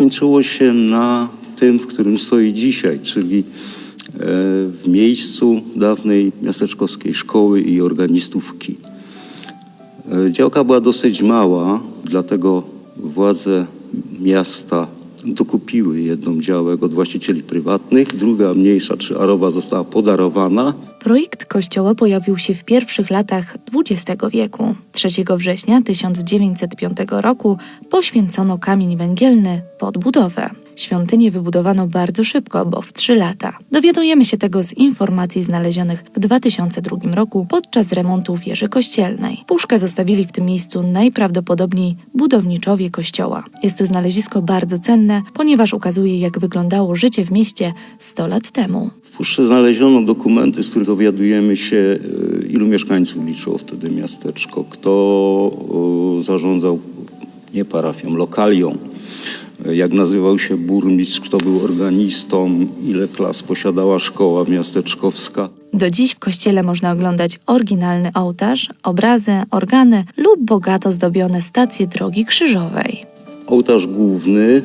skończyło się na tym, w którym stoi dzisiaj, czyli e, w miejscu dawnej miasteczkowskiej szkoły i organistówki. E, Działka była dosyć mała, dlatego władze miasta dokupiły jedną działek od właścicieli prywatnych, druga mniejsza, trzyarowa, została podarowana. Projekt kościoła pojawił się w pierwszych latach XX wieku. 3 września 1905 roku poświęcono kamień węgielny pod budowę. Świątynię wybudowano bardzo szybko, bo w 3 lata. Dowiadujemy się tego z informacji znalezionych w 2002 roku podczas remontu wieży kościelnej. Puszkę zostawili w tym miejscu najprawdopodobniej budowniczowie kościoła. Jest to znalezisko bardzo cenne, ponieważ ukazuje, jak wyglądało życie w mieście 100 lat temu. W puszce znaleziono dokumenty, z których dowiadujemy się, e, ilu mieszkańców liczyło wtedy miasteczko, kto e, zarządzał nie parafią, lokalią, jak nazywał się burmistrz, kto był organistą, ile klas posiadała szkoła miasteczkowska. Do dziś w kościele można oglądać oryginalny ołtarz, obrazy, organy lub bogato zdobione stacje drogi krzyżowej. Ołtarz główny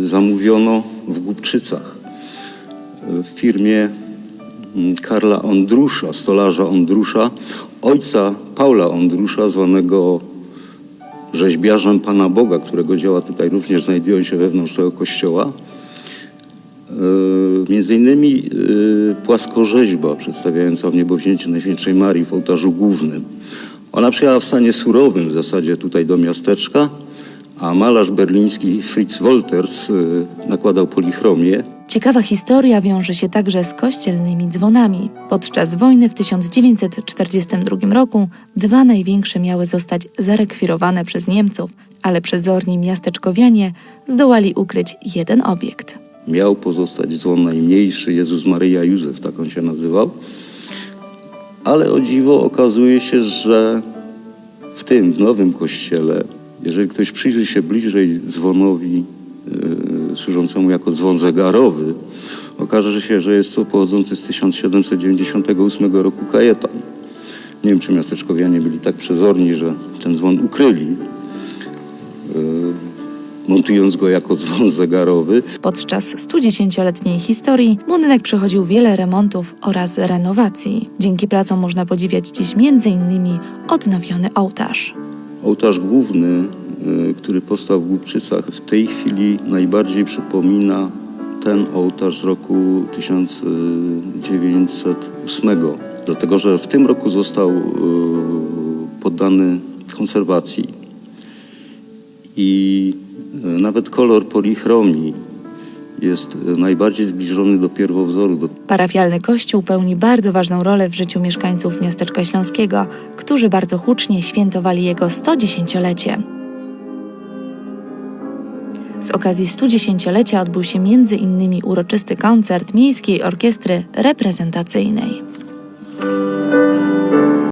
e, zamówiono w Głubczycach w firmie mm, Karla Ondrusza, stolarza Ondrusza, ojca Paula Ondrusza, zwanego rzeźbiarzem Pana Boga, którego dzieła tutaj również znajdują się wewnątrz tego kościoła. E, Między innymi e, płaskorzeźba przedstawiająca niebowzięcie Najświętszej Marii w ołtarzu głównym. Ona przyjechała w stanie surowym w zasadzie tutaj do miasteczka, a malarz berliński Fritz Wolters e, nakładał polichromię. Ciekawa historia wiąże się także z kościelnymi dzwonami. Podczas wojny w 1942 roku dwa największe miały zostać zarekwirowane przez Niemców, ale przezorni miasteczkowianie zdołali ukryć jeden obiekt. Miał pozostać dzwon najmniejszy, Jezus Maryja Józef, tak on się nazywał. Ale o dziwo okazuje się, że w tym, w nowym kościele, jeżeli ktoś przyjrzy się bliżej dzwonowi e, służącemu jako dzwon zegarowy, okaże się, że jest to pochodzący z 1798 roku kajetan. Nie wiem, czy miasteczkowianie byli tak przezorni, że ten dzwon ukryli, e, montując go jako dzwon zegarowy. Podczas 110-letniej historii budynek przechodził wiele remontów oraz renowacji. Dzięki pracom można podziwiać dziś m.in. odnowiony ołtarz. Ołtarz główny, który powstał w Głubczycach, w tej chwili najbardziej przypomina ten ołtarz z roku 1908. Dlatego, że w tym roku został y, poddany konserwacji i y, nawet kolor polichromii jest y, najbardziej zbliżony do pierwowzoru, Parafialny kościół pełni bardzo ważną rolę w życiu mieszkańców miasteczka śląskiego, którzy bardzo hucznie świętowali jego 110-lecie. Z okazji 110-lecia odbył się m.in. uroczysty koncert Miejskiej Orkiestry Reprezentacyjnej.